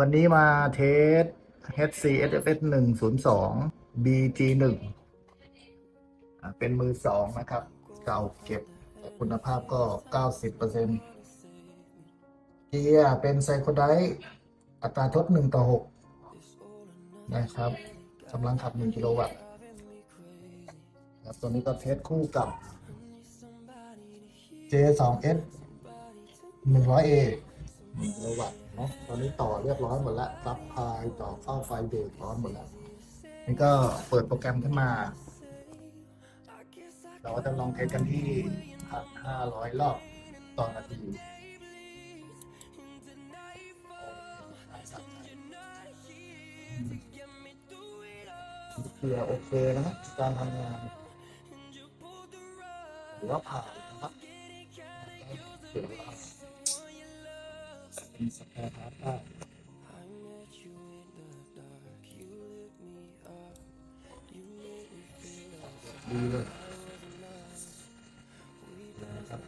วันนี้มาเทส HC SFS 102 BG 1เป็นมือสองนะครับ เก่าเก็บคุณภาพก็ 90%เกียร์เป็นไซโคไดอัตราทด 1 ต่อ 6 นะครับกำลังขับ 1 กิโลวัตต์ครับตัวนี้ก็เทสคู่กับ J2S 100A 1กิโลวัตต์เนาะตอนนี้ต่อเรียบร้อยหมดแล้วซับพายต่อเข้าไฟเบรกร้อนหมดแล้วนี่ก็เปิดโปรแกรมขึ้นมา เราก็จะลองเทสกันที่พันห้าร้อยรอบต่อนาทีเกียโอเคนะครับการทำงานหรือว่าผ่านนะครับ เป็นสแปร์พาร์ทได้ดีเลยนะครับ